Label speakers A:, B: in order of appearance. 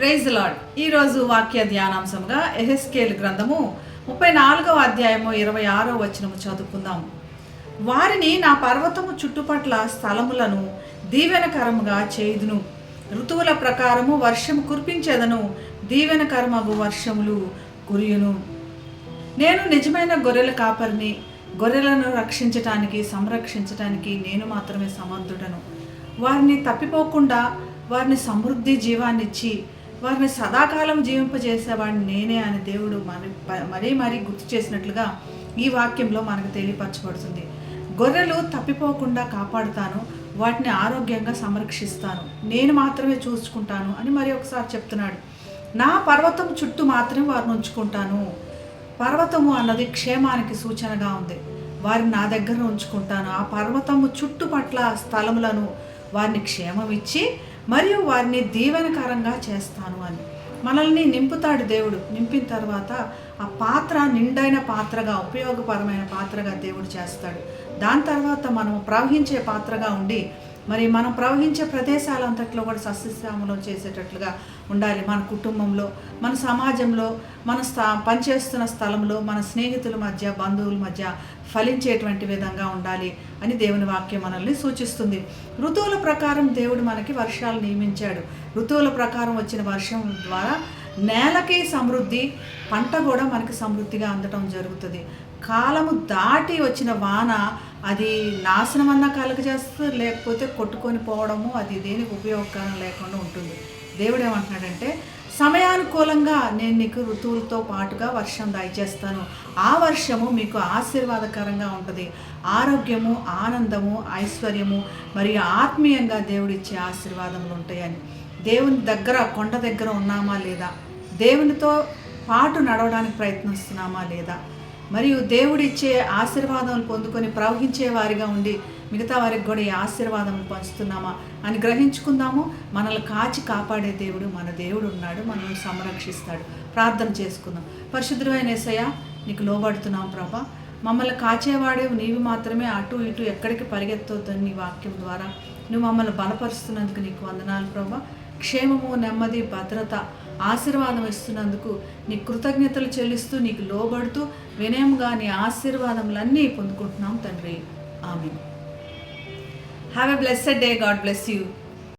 A: Praise lord ఈరోజు వాక్య ధ్యానాంశంగా ఎహెస్కేల్ గ్రంథము ముప్పై నాలుగవ అధ్యాయము ఇరవై ఆరో వచనము చదువుకుందాం. వారిని నా పర్వతము చుట్టుపట్ల స్థలములను దీవెనకరముగా చేయుదును. ఋతువుల ప్రకారము వర్షము కురిపించేదను దీవెనకరమగు వర్షములు కురియును. నేను నిజమైన గొర్రెల కాపరిని గొర్రెలను రక్షించటానికి సంరక్షించటానికి నేను మాత్రమే సమర్థుడను. వారిని తప్పిపోకుండా వారిని సమృద్ధి జీవాన్నిచ్చి వారిని సదాకాలం జీవింపజేసేవాడిని నేనే అని దేవుడు మరి మరీ మరీ గుర్తు చేసినట్లుగా ఈ వాక్యంలో మనకు తెలియపరచబడుతుంది. గొర్రెలు తప్పిపోకుండా కాపాడుతాను వాటిని ఆరోగ్యంగా సంరక్షిస్తాను. నేను మాత్రమే చూసుకుంటాను అని మరి ఒకసారి చెప్తున్నాడు. నా పర్వతం చుట్టూ మాత్రమే వారిని ఉంచుకుంటాను. పర్వతము అన్నది క్షేమానికి సూచనగా ఉంది. వారిని నా దగ్గర ఉంచుకుంటాను. ఆ పర్వతము చుట్టుపట్ల స్థలములను వారిని క్షేమం ఇచ్చి మరియు వారిని దీవెనకరంగా చేస్తాను అని. మనల్ని నింపుతాడు దేవుడు. నింపిన తర్వాత ఆ పాత్ర నిండైన పాత్రగా ఉపయోగపరమైన పాత్రగా దేవుడు చేస్తాడు. దాని తర్వాత మనం ప్రవహించే పాత్రగా ఉండి మరి మనం ప్రవహించే ప్రదేశాలంతట్లో కూడా సస్యశ్యామలం చేసేటట్లుగా ఉండాలి. మన కుటుంబంలో మన సమాజంలో మన స్థా పనిచేస్తున్న స్థలంలో మన స్నేహితుల మధ్య బంధువుల మధ్య ఫలించేటువంటి విధంగా ఉండాలి అని దేవుని వాక్యం మనల్ని సూచిస్తుంది. ఋతువుల ప్రకారం దేవుడు మనకి వర్షాలు నియమించాడు. ఋతువుల ప్రకారం వచ్చిన వర్షం ద్వారా నేలకి సమృద్ధి పంట కూడా మనకి సమృద్ధిగా అందటం జరుగుతుంది. కాలము దాటి వచ్చిన వాన అది నాశనం అన్నా కలగజేస్తుంది లేకపోతే కొట్టుకొని పోవడము అది దేనికి ఉపయోగకరం లేకుండా ఉంటుంది. దేవుడు ఏమంటున్నాడంటే సమయానుకూలంగా నేను నీకు ఋతువులతో పాటుగా వర్షం దయచేస్తాను. ఆ వర్షము మీకు ఆశీర్వాదకరంగా ఉంటుంది. ఆరోగ్యము ఆనందము ఐశ్వర్యము మరియు ఆత్మీయంగా దేవుడిచ్చే ఆశీర్వాదములు ఉంటాయని. దేవుని దగ్గర కొండ దగ్గర ఉన్నామా లేదా? దేవునితో పాటు నడవడానికి ప్రయత్నిస్తున్నామా లేదా? మరియు దేవుడిచ్చే ఆశీర్వాదం పొందుకొని ప్రవహించే వారిగా ఉండి మిగతా వారికి కూడా ఈ ఆశీర్వాదం పంచుతున్నామా అని గ్రహించుకుందాము. మనల్ని కాచి కాపాడే దేవుడు మన దేవుడు ఉన్నాడు. మనల్ని సంరక్షిస్తాడు. ప్రార్థన చేసుకుందాం. పరిశుద్ధమైన ఏసయ్య నీకు లోబడుతున్నాం ప్రభా. మమ్మల్ని కాచేవాడే నీవు మాత్రమే. అటు ఇటు ఎక్కడికి పరిగెత్తొద్దని నీ వాక్యం ద్వారా. నువ్వు మమ్మల్ని బలపరుస్తున్నందుకు నీకు వందనాలు ప్రభా. క్షేమము నెమ్మది భద్రత ఆశీర్వాదం ఇస్తున్నందుకు నీ కృతజ్ఞతలు చెల్లిస్తూ నీకు లోబడుతూ వినయంగా నీ ఆశీర్వాదములన్నీ పొందుకుంటున్నాం తండ్రి. ఆమె have a blessed day God bless you